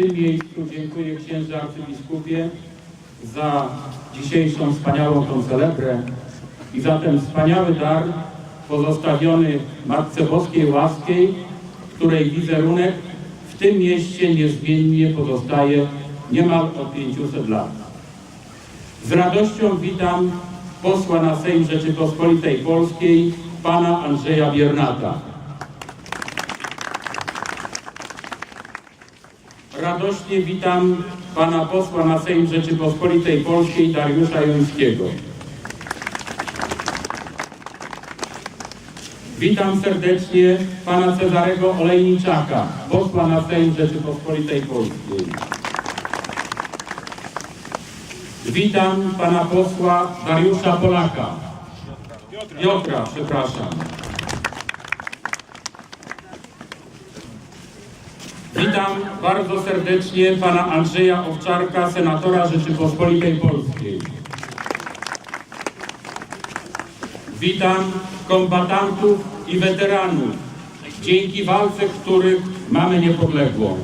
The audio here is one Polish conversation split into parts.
tym miejscu dziękuję księdze arcybiskupie za dzisiejszą wspaniałą tą celebrę i za ten wspaniały dar pozostawiony Matce Boskiej Łaskiej, której wizerunek w tym mieście niezmiennie pozostaje niemal od 500 lat. Z radością witam posła na Sejm Rzeczypospolitej Polskiej, pana Andrzeja Biernata. Radośnie witam pana posła na Sejm Rzeczypospolitej Polskiej Dariusza Jońskiego. Witam serdecznie pana Cezarego Olejniczaka, posła na Sejm Rzeczypospolitej Polskiej. Witam pana posła Dariusza Polaka. Piotra, przepraszam. Witam bardzo serdecznie pana Andrzeja Owczarka, senatora Rzeczypospolitej Polskiej. Witam kombatantów i weteranów, dzięki walce których mamy niepodległą.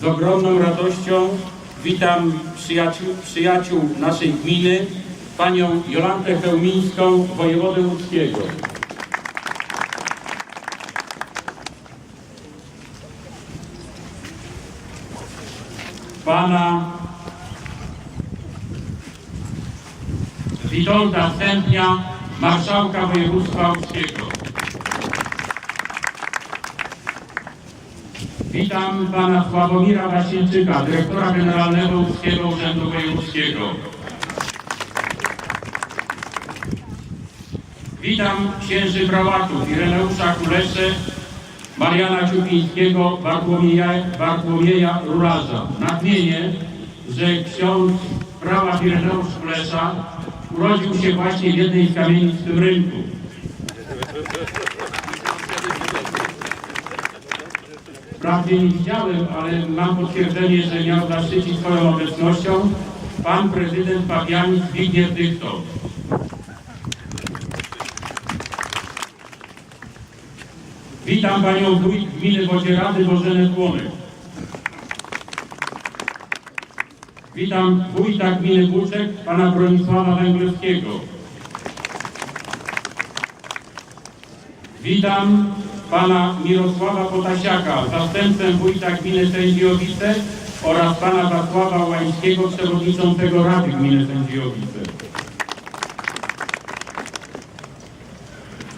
Z ogromną radością witam przyjaciół, przyjaciół naszej gminy, panią Jolantę Chełmińską, wojewodę łódzkiego. Pana Witolda Stępnia, marszałka województwa łódzkiego. Witam pana Sławomira Wasilczyka, dyrektora generalnego Łódzkiego Urzędu Wojewódzkiego. Witam księży Brałatów, Ireneusza Kulesze, Mariana Ciupińskiego, Bartłomieja, Bartłomieja Rularza. Nadmienię, że ksiądz Brałat Ireneusz Kulesza urodził się właśnie w jednej z kamienic w tym rynku. Wprawdzie nie widziałem, ale mam potwierdzenie, że miał zaszczycić swoją obecnością pan prezydent Pawianic Zbigniew Dychto. Witam panią wójt gminy Wodzierady Bożenę Płonek. Witam wójta gminy Buczek, pana Bronisława Węglewskiego. Witam pana Mirosława Potasiaka, zastępcę wójta gminy Sędziowice oraz pana Wacława Łańskiego, przewodniczącego Rady Gminy Sędziowice.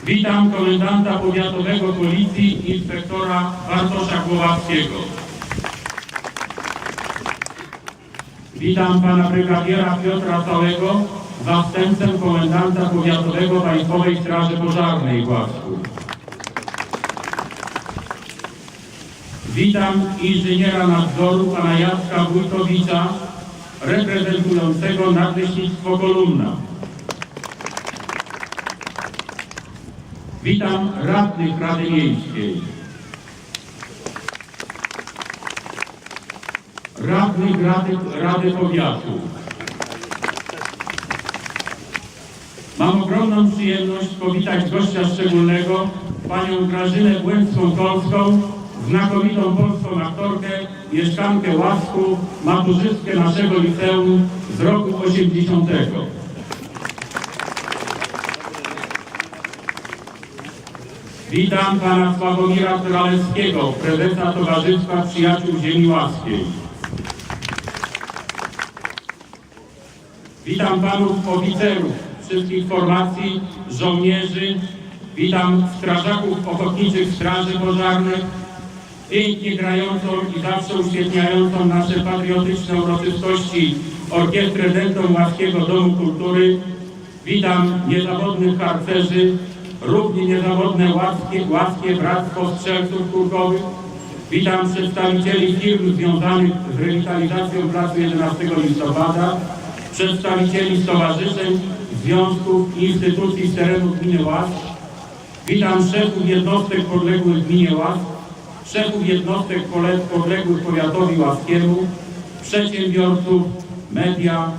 Witam komendanta powiatowego policji, inspektora Bartosza Głowackiego. Witam pana brygadiera Piotra Całego, zastępcę komendanta powiatowego Państwowej Straży Pożarnej w. Witam inżyniera nadzoru pana Jacka Wójtowicza, reprezentującego Nadleśnictwo Kolumna. Witam radnych Rady Miejskiej. Radnych Rady, Rady Powiatu. Mam ogromną przyjemność powitać gościa szczególnego, panią Grażynę Błęcką-Kolską, znakomitą polską aktorkę, mieszkankę Łasku, maturzystkę naszego liceum z roku 80. Witam pana Sławomira Tralewskiego, prezesa Towarzystwa Przyjaciół Ziemi Łaskiej. Witam panów oficerów wszystkich formacji, żołnierzy, witam strażaków ochotniczych straży pożarnych, pięknie grającą i zawsze uświetniającą nasze patriotyczne uroczystości Orkiestrę Dętą Łaskiego Domu Kultury. Witam niezawodnych harcerzy, równie niezawodne łaskie, łaskie Bractwo Strzelców Kurkowych. Witam przedstawicieli firm związanych z rewitalizacją Placu 11 listopada, przedstawicieli stowarzyszeń, związków i instytucji z terenu gminy Łask. Witam szefów jednostek podległych gminie Łask, szefów jednostek podległych powiatowi łaskiemu, przedsiębiorców, media.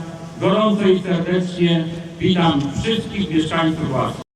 Gorąco i serdecznie witam wszystkich mieszkańców Łask.